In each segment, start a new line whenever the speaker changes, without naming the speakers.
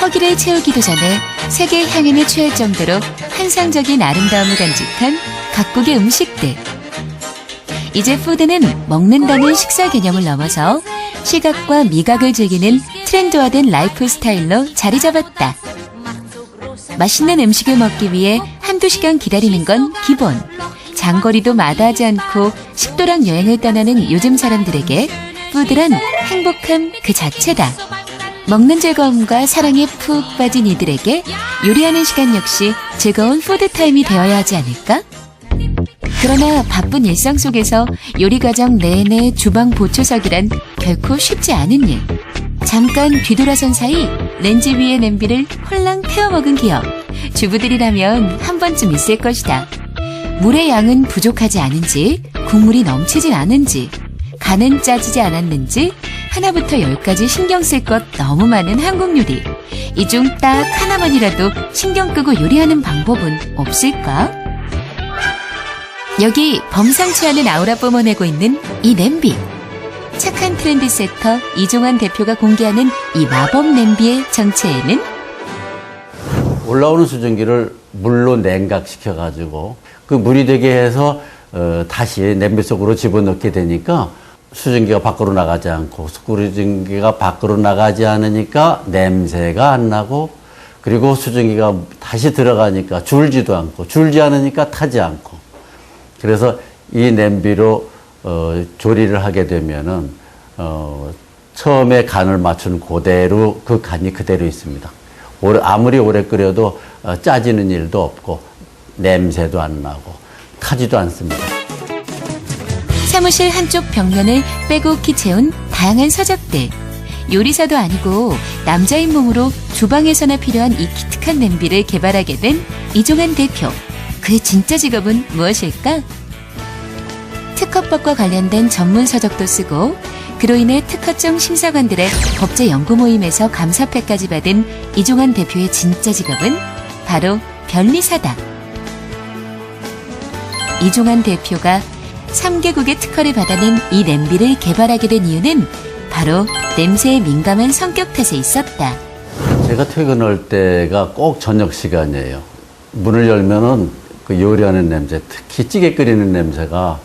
허기를 채우기도 전에 세계 향연에 취할 정도로 환상적인 아름다움을 간직한 각국의 음식들. 이제 푸드는 먹는다는 식사 개념을 넘어서 시각과 미각을 즐기는 트렌드화된 라이프 스타일로 자리 잡았다. 맛있는 음식을 먹기 위해 한두 시간 기다리는 건 기본. 장거리도 마다하지 않고 식도락 여행을 떠나는 요즘 사람들에게 푸드란 행복함 그 자체다. 먹는 즐거움과 사랑에 푹 빠진 이들에게 요리하는 시간 역시 즐거운 푸드타임이 되어야 하지 않을까? 그러나 바쁜 일상 속에서 요리 과정 내내 주방 보초석이란 결코 쉽지 않은 일. 잠깐 뒤돌아선 사이 렌즈 위의 냄비를 홀랑 태워먹은 기억. 주부들이라면 한 번쯤 있을 것이다. 물의 양은 부족하지 않은지, 국물이 넘치진 않은지, 간은 짜지지 않았는지, 하나부터 열까지 신경 쓸 것 너무 많은 한국 요리. 이 중 딱 하나만이라도 신경 끄고 요리하는 방법은 없을까? 여기 범상치 않은 아우라 뿜어내고 있는 이 냄비. 착한 트렌드 세터 이종환 대표가 공개하는 이 마법 냄비의 정체에는
올라오는 수증기를 물로 냉각시켜 가지고 그 물이 되게 해서 어, 다시 냄비 속으로 집어넣게 되니까 수증기가 밖으로 나가지 않고 수증기가 밖으로 나가지 않으니까 냄새가 안 나고 그리고 수증기가 다시 들어가니까 줄지도 않고 줄지 않으니까 타지 않고 그래서 이 냄비로 어, 조리를 하게 되면은 어, 처음에 간을 맞춘 그대로 그 간이 그대로 있습니다. 오래, 아무리 오래 끓여도 어, 짜지는 일도 없고 냄새도 안 나고 타지도 않습니다.
사무실 한쪽 벽면을 빼곡히 채운 다양한 서적들. 요리사도 아니고 남자인 몸으로 주방에서나 필요한 이 기특한 냄비를 개발하게 된 이종환 대표. 그의 진짜 직업은 무엇일까? 특허법과 관련된 전문 서적도 쓰고 그로 인해 특허청 심사관들의 법제 연구 모임에서 감사패까지 받은 이종환 대표의 진짜 직업은 바로 변리사다. 이종환 대표가 3개국의 특허를 받아낸 이 냄비를 개발하게 된 이유는 바로 냄새에 민감한 성격 탓에 있었다.
제가 퇴근할 때가 꼭 저녁 시간이에요. 문을 열면은 그 요리하는 냄새, 특히 찌개 끓이는 냄새가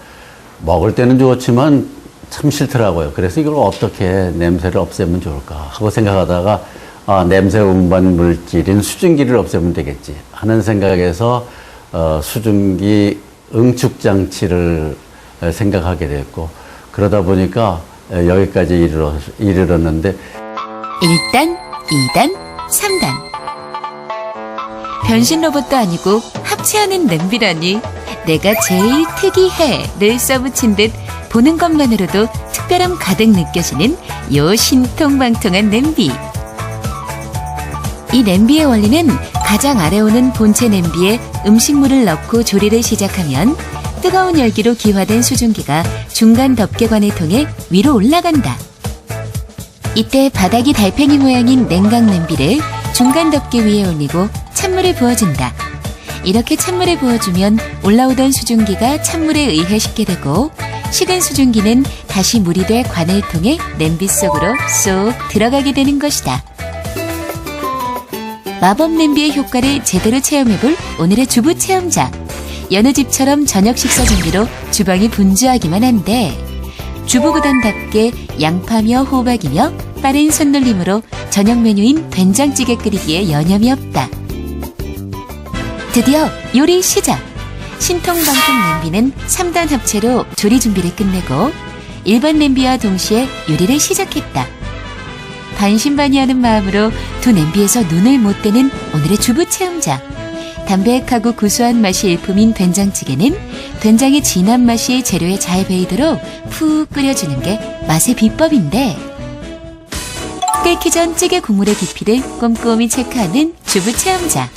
먹을 때는 좋지만 참 싫더라고요. 그래서 이걸 어떻게 냄새를 없애면 좋을까 하고 생각하다가 아, 냄새 운반 물질인 수증기를 없애면 되겠지 하는 생각에서 어, 수증기 응축 장치를 에, 생각하게 됐고 그러다 보니까 에, 여기까지 이르렀, 이르렀는데
1단, 2단, 3단. 변신 로봇도 아니고 합체하는 냄비라니 내가 제일 특이해를 써붙인 듯 보는 것만으로도 특별함 가득 느껴지는 요 신통방통한 냄비. 이 냄비의 원리는 가장 아래 오는 본체 냄비에 음식물을 넣고 조리를 시작하면 뜨거운 열기로 기화된 수증기가 중간 덮개관을 통해 위로 올라간다. 이때 바닥이 달팽이 모양인 냉각 냄비를 중간 덮개 위에 올리고 찬물을 부어준다. 이렇게 찬물을 부어주면 올라오던 수증기가 찬물에 의해 식게 되고 식은 수증기는 다시 물이 돼 관을 통해 냄비 속으로 쏙 들어가게 되는 것이다. 마법 냄비의 효과를 제대로 체험해볼 오늘의 주부 체험자. 여느 집처럼 저녁 식사 준비로 주방이 분주하기만 한데 주부구단답게 양파며 호박이며 빠른 손놀림으로 저녁 메뉴인 된장찌개 끓이기에 여념이 없다. 드디어 요리 시작! 신통방통 냄비는 3단 합체로 조리 준비를 끝내고 일반 냄비와 동시에 요리를 시작했다. 반신반의하는 마음으로 두 냄비에서 눈을 못 떼는 오늘의 주부 체험자. 담백하고 구수한 맛이 일품인 된장찌개는 된장의 진한 맛이 재료에 잘 배이도록 푹 끓여주는 게 맛의 비법인데 끓기 전 찌개 국물의 깊이를 꼼꼼히 체크하는 주부 체험자.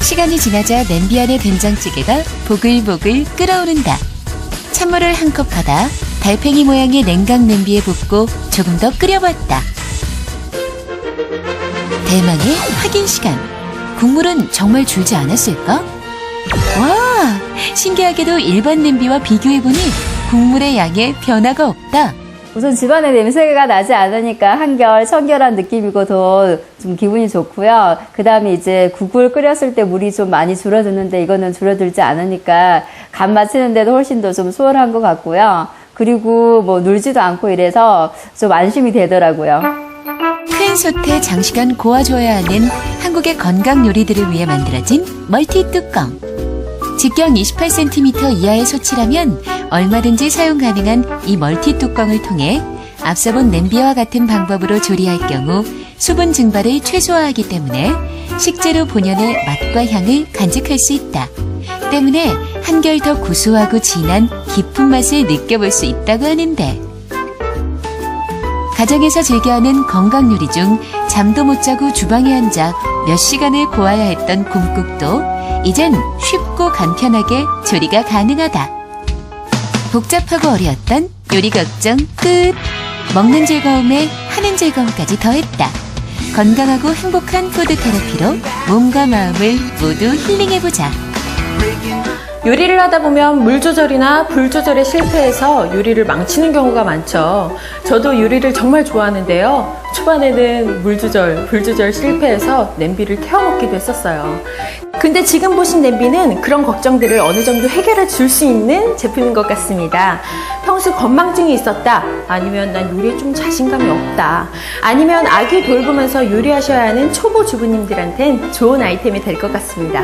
시간이 지나자 냄비 안의 된장찌개가 보글보글 끓어오른다. 찬물을 한 컵 받아 달팽이 모양의 냉각 냄비에 붓고 조금 더 끓여봤다. 대망의 확인 시간. 국물은 정말 줄지 않았을까? 와! 신기하게도 일반 냄비와 비교해보니 국물의 양에 변화가 없다.
우선 집안에 냄새가 나지 않으니까 한결 청결한 느낌이고 더 좀 기분이 좋고요. 그 다음에 이제 국을 끓였을 때 물이 좀 많이 줄어드는데 이거는 줄어들지 않으니까 간 맞추는데도 훨씬 더 좀 수월한 것 같고요. 그리고 뭐 눌지도 않고 이래서 좀 안심이 되더라고요.
큰 솥에 장시간 고아줘야 하는 한국의 건강 요리들을 위해 만들어진 멀티 뚜껑. 직경 28cm 이하의 솥이라면 얼마든지 사용 가능한 이 멀티 뚜껑을 통해 앞서 본 냄비와 같은 방법으로 조리할 경우 수분 증발을 최소화하기 때문에 식재료 본연의 맛과 향을 간직할 수 있다. 때문에 한결 더 구수하고 진한 깊은 맛을 느껴볼 수 있다고 하는데 가정에서 즐겨하는 건강 요리 중 잠도 못 자고 주방에 앉아 몇 시간을 고아야 했던 곰국도 이젠 쉽고 간편하게 조리가 가능하다. 복잡하고 어려웠던 요리 걱정 끝. 먹는 즐거움에 하는 즐거움까지 더했다. 건강하고 행복한 푸드 테라피로 몸과 마음을 모두 힐링해보자.
요리를 하다 보면 물 조절이나 불 조절에 실패해서 요리를 망치는 경우가 많죠. 저도 요리를 정말 좋아하는데요. 초반에는 물 조절, 불 조절 실패해서 냄비를 태워먹기도 했었어요. 근데 지금 보신 냄비는 그런 걱정들을 어느 정도 해결해 줄 수 있는 제품인 것 같습니다. 평소 건망증이 있었다. 아니면 난 요리에 좀 자신감이 없다. 아니면 아기 돌보면서 요리하셔야 하는 초보 주부님들한텐 좋은 아이템이 될 것 같습니다.